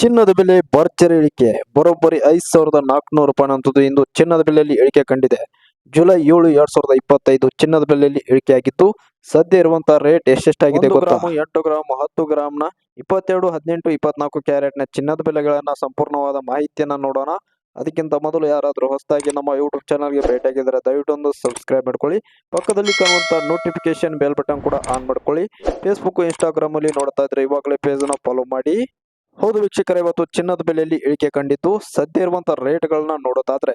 ಚಿನ್ನದ ಬೆಲೆ ಭರ್ಜರಿ ಇಳಿಕೆ. ಬರೋಬ್ಬರಿ ಐದು ಸಾವಿರದ ನಾಲ್ಕುನೂರು ರೂಪಾಯಿ ಅಂತದ್ದು ಇಂದು ಚಿನ್ನದ ಬೆಲೆಯಲ್ಲಿ ಇಳಿಕೆ ಕಂಡಿದೆ. ಜುಲೈ ಏಳು ಎರಡ್ ಸಾವಿರದ ಇಪ್ಪತ್ತೈದು ಚಿನ್ನದ ಬೆಲೆಯಲ್ಲಿ ಆಗಿತ್ತು ಸದ್ಯ ಇರುವಂತಹ ರೇಟ್ ಎಷ್ಟೆಷ್ಟಾಗಿದೆ ಎಂಟು ಗ್ರಾಮ್ ಹತ್ತು ಗ್ರಾಮ್ನ ಇಪ್ಪತ್ತೆರಡು ಹದಿನೆಂಟು ಇಪ್ಪತ್ನಾಲ್ಕು ಕ್ಯಾರೆಟ್ನ ಚಿನ್ನದ ಬೆಲೆಗಳನ್ನ ಸಂಪೂರ್ಣವಾದ ಮಾಹಿತಿಯನ್ನ ನೋಡೋಣ. ಅದಕ್ಕಿಂತ ಮೊದಲು ಯಾರಾದರೂ ಹೊಸದಾಗಿ ನಮ್ಮ ಯೂಟ್ಯೂಬ್ ಚಾನಲ್ಗೆ ಭೇಟಿಯಾಗಿದ್ದರೆ ದಯವಿಟ್ಟು ಒಂದು ಸಬ್ಸ್ಕ್ರೈಬ್ ಮಾಡ್ಕೊಳ್ಳಿ. ಪಕ್ಕದಲ್ಲಿ ಕಾಣುವಂಥ ನೋಟಿಫಿಕೇಶನ್ ಬೆಲ್ ಬಟನ್ ಕೂಡ ಆನ್ ಮಾಡ್ಕೊಳ್ಳಿ. ಫೇಸ್ಬುಕ್ ಇನ್ಸ್ಟಾಗ್ರಾಮ್ ಅಲ್ಲಿ ನೋಡ್ತಾ ಇದ್ರೆ ಇವಾಗಲೇ ಪೇಜನ್ನು ಫಾಲೋ ಮಾಡಿ. ಹೌದು ವೀಕ್ಷಕರೇ, ಇವತ್ತು ಚಿನ್ನದ ಬೆಲೆಯಲ್ಲಿ ಇಳಿಕೆ ಕಂಡಿದ್ದು, ಸದ್ಯ ಇರುವಂತಹ ರೇಟ್ಗಳನ್ನ ನೋಡೋದಾದ್ರೆ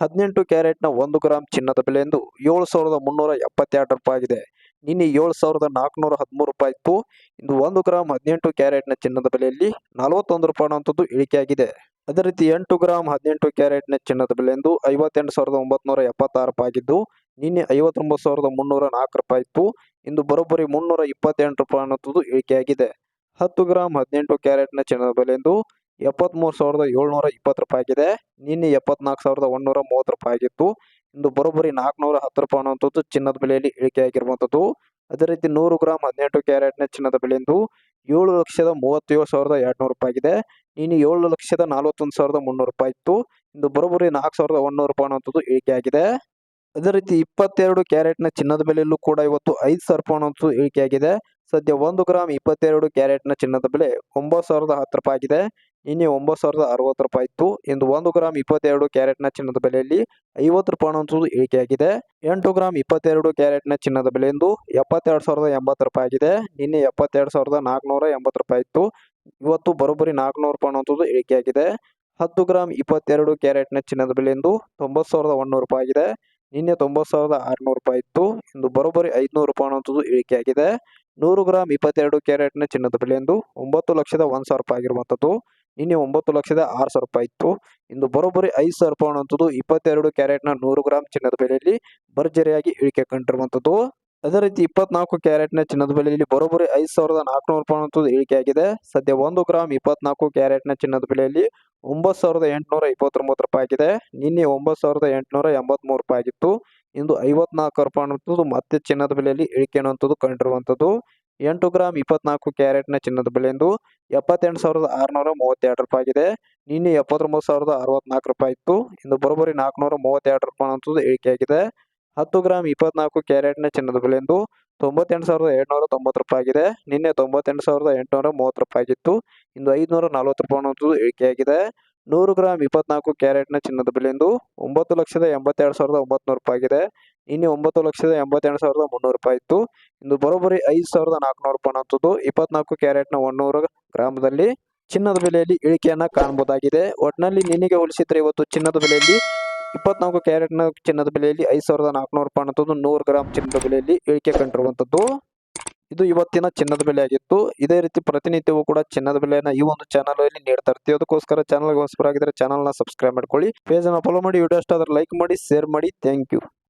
ಹದಿನೆಂಟು ಕ್ಯಾರೆಟ್ನ ಒಂದು ಗ್ರಾಮ್ ಚಿನ್ನದ ಬೆಲೆ ಎಂದು ಏಳು ಸಾವಿರದ ಮುನ್ನೂರ ಎಪ್ಪತ್ತೆರಡು ರೂಪಾಯಿ ಆಗಿದೆ. ನಿನ್ನೆ ಏಳು ಸಾವಿರದ ನಾಲ್ಕುನೂರ ಹದಿಮೂರು ರೂಪಾಯಿ ಇತ್ತು. ಇಂದು ಒಂದು ಗ್ರಾಮ್ ಹದಿನೆಂಟು ಕ್ಯಾರೆಟ್ನ ಚಿನ್ನದ ಬೆಲೆಯಲ್ಲಿ ನಲವತ್ತೊಂದು ರೂಪಾಯಿ ಅನ್ನುವಂಥದ್ದು ಇಳಿಕೆಯಾಗಿದೆ. ಅದೇ ರೀತಿ ಎಂಟು ಗ್ರಾಮ್ ಹದಿನೆಂಟು ಕ್ಯಾರೆಟ್ನ ಚಿನ್ನದ ಬೆಲೆ ಎಂದು ಐವತ್ತೆಂಟು ಸಾವಿರದ ಒಂಬತ್ನೂರ ಎಪ್ಪತ್ತಾರು ರೂಪಾಯಿ ಆಗಿದ್ದು, ನಿನ್ನೆ ಐವತ್ತೊಂಬತ್ತು ಸಾವಿರದ ಮುನ್ನೂರ ನಾಲ್ಕು ರೂಪಾಯಿ ಇತ್ತು. ಇಂದು ಬರೋಬ್ಬರಿ ಮುನ್ನೂರ ಇಪ್ಪತ್ತೆಂಟು ರೂಪಾಯಿ ಅನ್ನುವಂಥದ್ದು ಇಳಿಕೆಯಾಗಿದೆ. ಹತ್ತು ಗ್ರಾಮ್ ಹದಿನೆಂಟು ಕ್ಯಾರೆಟ್ನ ಚಿನ್ನದ ಬೆಲೆ ಇಂದು ಎಪ್ಪತ್ತ್ಮೂರು ಸಾವಿರದ ಏಳ್ನೂರ ಇಪ್ಪತ್ತು ರೂಪಾಯಿ ಆಗಿದೆ ನಿನ್ನೆ ಎಪ್ಪತ್ನಾಲ್ಕು ಸಾವಿರದ ಒಂದೂರ ಮೂವತ್ತು ರೂಪಾಯಿ ಆಗಿತ್ತು ಇಂದು ಬರೋಬ್ಬರಿ ನಾಲ್ಕುನೂರ ಹತ್ತು ರೂಪಾಯಿ ಅನ್ನುವಂಥದ್ದು ಚಿನ್ನದ ಬೆಲೆಯಲ್ಲಿ ಇಳಿಕೆ ಆಗಿರುವಂಥದ್ದು ಅದೇ ರೀತಿ ನೂರು ಗ್ರಾಮ್ ಹದಿನೆಂಟು ಕ್ಯಾರೆಟ್ನ ಚಿನ್ನದ ಬೆಲೆ ಇಂದು ಏಳು ಲಕ್ಷದ ಮೂವತ್ತೇಳು ಸಾವಿರದ ಎರಡುನೂರು ರೂಪಾಯಿ ಆಗಿದೆ ನೀನು ಏಳು ಲಕ್ಷದ ನಲವತ್ತೊಂದು ಸಾವಿರದ ಮುನ್ನೂರು ರೂಪಾಯಿ ಇತ್ತು ಇಂದು ಬರೋಬ್ಬರಿ ನಾಲ್ಕು ಸಾವಿರದ ಒಂದೂರು ರೂಪಾಯಿ ಅನ್ನುವಂಥದ್ದು ಇಳಿಕೆಯಾಗಿದೆ. ಅದೇ ರೀತಿ ಇಪ್ಪತ್ತೆರಡು ಕ್ಯಾರೆಟ್ನ ಚಿನ್ನದ ಬೆಲೆಯಲ್ಲೂ ಕೂಡ ಇವತ್ತು ಐದು ಸಾವಿರ ರೂಪಾಯಿ ಅನ್ನುವಂಥದ್ದು ಇಳಿಕೆಯಾಗಿದೆ ಸದ್ಯ ಒಂದು ಗ್ರಾಮ್ ಇಪ್ಪತ್ತೆರಡು ಕ್ಯಾರೆಟ್ನ ಚಿನ್ನದ ಬೆಲೆ ಒಂಬತ್ತು ಸಾವಿರದ ಹತ್ತು ರೂಪಾಯಿ ಆಗಿದೆ. ಇನ್ನೇ ಒಂಬತ್ತು ಸಾವಿರದ ಅರವತ್ತು ರೂಪಾಯಿ ಇತ್ತು. ಇಂದು ಒಂದು ಗ್ರಾಮ್ ಇಪ್ಪತ್ತೆರಡು ಕ್ಯಾರೆಟ್ನ ಚಿನ್ನದ ಬೆಲೆಯಲ್ಲಿ ಐವತ್ತು ರೂಪಾಯಿ ಅನ್ನುವಂಥದ್ದು ಇಳಿಕೆಯಾಗಿದೆ ಎಂಟು ಗ್ರಾಮ್ ಇಪ್ಪತ್ತೆರಡು ಕ್ಯಾರೆಟ್ನ ಚಿನ್ನದ ಬೆಲೆ ಎಂದು ಎಪ್ಪತ್ತೆರಡು ಸಾವಿರದ ಎಂಬತ್ತು ರೂಪಾಯಿ ಆಗಿದೆ. ನಿನ್ನೆ ಎಪ್ಪತ್ತೆರಡು ಸಾವಿರದ ನಾಲ್ಕುನೂರ ಎಂಬತ್ತು ರೂಪಾಯಿ ಇತ್ತು. ಇವತ್ತು ಬರೋಬ್ಬರಿ ನಾಲ್ಕುನೂರು ರೂಪಾಯಿ ಅನ್ನುವಂಥದ್ದು ಇಳಿಕೆಯಾಗಿದೆ ಹತ್ತು ಗ್ರಾಮ್ ಇಪ್ಪತ್ತೆರಡು ಕ್ಯಾರೆಟ್ನ ಚಿನ್ನದ ಬೆಲೆ ಎಂದು ತೊಂಬತ್ತು ಸಾವಿರದ ಒಂದೂರು ರೂಪಾಯಿ ಆಗಿದೆ. ನಿನ್ನೆ ತೊಂಬತ್ತು ಸಾವಿರದ ಆರುನೂರು ರೂಪಾಯಿ ಇತ್ತು. ಇಂದು ಬರೋಬ್ಬರಿ ಐದುನೂರು ರೂಪಾಯಿ ಅನ್ನುವಂಥದ್ದು ಇಳಿಕೆಯಾಗಿದೆ. ನೂರು ಗ್ರಾಮ್ ಇಪ್ಪತ್ತೆರಡು ಕ್ಯಾರೆಟ್ನ ಚಿನ್ನದ ಬೆಲೆ ಎಂದು ಒಂಬತ್ತು ಲಕ್ಷದ ಒಂದು ಸಾವಿರ ರೂಪಾಯಿ ಆಗಿರುವಂಥದ್ದು. ನಿನ್ನೆ ಒಂಬತ್ತು ಲಕ್ಷದ ಆರು ಸಾವಿರ ರೂಪಾಯಿ ಇತ್ತು. ಇಂದು ಬರೋಬ್ಬರಿ ಐದು ಸಾವಿರ ರೂಪಾಯಿ ಅನ್ನುವಂಥದ್ದು ಇಪ್ಪತ್ತೆರಡು ಕ್ಯಾರೆಟ್ನ ನೂರು ಗ್ರಾಮ್ ಚಿನ್ನದ ಬೆಲೆಯಲ್ಲಿ ಭರ್ಜರಿಯಾಗಿ ಇಳಿಕೆ ಕಂಡಿರುವಂಥದ್ದು. ಅದೇ ರೀತಿ ಇಪ್ಪತ್ನಾಲ್ಕು ಕ್ಯಾರೆಟ್ನ ಚಿನ್ನದ ಬೆಲೆಯಲ್ಲಿ ಬರೋಬ್ಬರಿ ಐದು ಸಾವಿರದ ನಾಲ್ಕುನೂರು ರೂಪಾಯಿ ಅನ್ನುವಂಥದ್ದು ಇಳಿಕೆಯಾಗಿದೆ. ಸದ್ಯ ಒಂದು ಗ್ರಾಮ್ ಇಪ್ಪತ್ನಾಲ್ಕು ಕ್ಯಾರೆಟ್ನ ಚಿನ್ನದ ಬೆಲೆಯಲ್ಲಿ ಒಂಬತ್ತು ಸಾವಿರದ ಎಂಟುನೂರ ಇಪ್ಪತ್ತೊಂಬತ್ತು ರೂಪಾಯಿ ಆಗಿದೆ. ನಿನ್ನೆ ಒಂಬತ್ತು ಸಾವಿರದ ಎಂಟುನೂರ ಎಂಬತ್ತ್ಮೂರು ರೂಪಾಯಿ ಆಗಿತ್ತು. ಇಂದು ಐವತ್ನಾಲ್ಕು ರೂಪಾಯಿ ಮತ್ತೆ ಚಿನ್ನದ ಬೆಲೆಯಲ್ಲಿ ಇಳಿಕೆ ಅನ್ನುವಂಥದ್ದು ಕಂಡಿರುವಂಥದ್ದು ಎಂಟು ಗ್ರಾಮ್ ಇಪ್ಪತ್ನಾಲ್ಕು ಕ್ಯಾರೆಟ್ನ ಚಿನ್ನದ ಬೆಲೆ ಎಂದು ಎಪ್ಪತ್ತೆಂಟು ಸಾವಿರದ ಆರುನೂರ ಮೂವತ್ತೆರಡು ರೂಪಾಯಿ ಆಗಿದೆ. ನಿನ್ನೆ ಎಪ್ಪತ್ತೊಂಬತ್ತು ಸಾವಿರದ ಅರವತ್ನಾಲ್ಕು ರೂಪಾಯಿ ಇತ್ತು. ಇಂದು ಬರೋಬ್ಬರಿ ನಾಲ್ಕುನೂರ ಮೂವತ್ತೆರಡು ರೂಪಾಯಿ ಅನ್ನುವಂಥದ್ದು ಇಳಿಕೆಯಾಗಿದೆ. ಹತ್ತು ಗ್ರಾಮ್ ಇಪ್ಪತ್ನಾಲ್ಕು ಕ್ಯಾರೆಟ್ನ ಚಿನ್ನದ ಬೆಲೆ ಎಂದು ತೊಂಬತ್ತೆಂಟು ಸಾವಿರದ ಏಳ್ನೂರ ತೊಂಬತ್ತು ರೂಪಾಯಿ ಆಗಿದೆ. ನಿನ್ನೆ ತೊಂಬತ್ತೆಂಟು ಸಾವಿರದ ಎಂಟುನೂರ ಮೂವತ್ತು ರೂಪಾಯಿ ಆಗಿತ್ತು. ಇಂದು ಐದುನೂರ ನಲ್ವತ್ತು ರೂಪಾಯಿ ಅನ್ನುವಂಥದ್ದು ಇಳಿಕೆಯಾಗಿದೆ ನೂರು ಗ್ರಾಮ್ ಇಪ್ಪತ್ನಾಲ್ಕು ಕ್ಯಾರೆಟ್ನ ಚಿನ್ನದ ಬೆಲೆ ಎಂದು ಒಂಬತ್ತು ಲಕ್ಷದ ಎಂಬತ್ತೆರಡು ಸಾವಿರದ ಒಂಬತ್ನೂರು ರೂಪಾಯಿ ಆಗಿದೆ. ನಿನ್ನೆ ಒಂಬತ್ತು ಲಕ್ಷದ ಎಂಬತ್ತೆರಡು ಸಾವಿರದ ಮುನ್ನೂರು ರೂಪಾಯಿ ಇತ್ತು. ಇಂದು ಬರೋಬ್ಬರಿ ಐದು ಸಾವಿರದ ನಾಲ್ಕುನೂರು ರೂಪಾಯಿ ಅನ್ನೋದು ಇಪ್ಪತ್ನಾಲ್ಕು ಕ್ಯಾರೆಟ್ನ ಒನ್ನೂರು ಗ್ರಾಮದಲ್ಲಿ ಚಿನ್ನದ ಬೆಲೆಯಲ್ಲಿ ಇಳಿಕೆಯನ್ನು ಕಾಣಬಹುದಾಗಿದೆ. ಒಟ್ಟಿನಲ್ಲಿ ನಿನ್ನೆಗೆ ಹೋಲಿಸಿದ್ರೆ ಇವತ್ತು ಚಿನ್ನದ ಬೆಲೆಯಲ್ಲಿ ಇಪ್ಪತ್ನಾಲ್ಕು ಕ್ಯಾರೆಟ್ನ ಚಿನ್ನದ ಬೆಲೆಯಲ್ಲಿ ಐದು ಸಾವಿರದ ನಾಲ್ಕುನೂರು ರೂಪಾಯಿ ಅನ್ನೋದು ನೂರು ಗ್ರಾಮ್ ಚಿನ್ನದ ಬೆಲೆಯಲ್ಲಿ ಇಳಿಕೆ ಕಂಡಿರುವಂಥದ್ದು. ಇದು ಇವತ್ತಿನ ಚಿನ್ನದ ಬೆಲೆ ಆಗಿತ್ತು. ಇದೇ ರೀತಿ ಪ್ರತಿನಿತ್ಯವೂ ಕೂಡ ಚಿನ್ನದ ಬೆಲೆಯನ್ನು ಈ ಒಂದು ಚಾನಲ್ ಅಲ್ಲಿ ನೀಡ್ತಾ ಇರ್ತೀವಿ. ಅದಕ್ಕೋಸ್ಕರ ಚಾನಲ್ಗೆ ಹೊಸಬರಾಗಿದ್ದರೆ ಚಾನಲ್ನ ಸಬ್ಸ್ಕ್ರೈಬ್ ಮಾಡ್ಕೊಳ್ಳಿ. ಪೇಜನ್ನು ಫಾಲೋ ಮಾಡಿ ವಿಡಿಯೋ ಇಷ್ಟ ಲೈಕ್ ಮಾಡಿ ಶೇರ್ ಮಾಡಿ. Thank you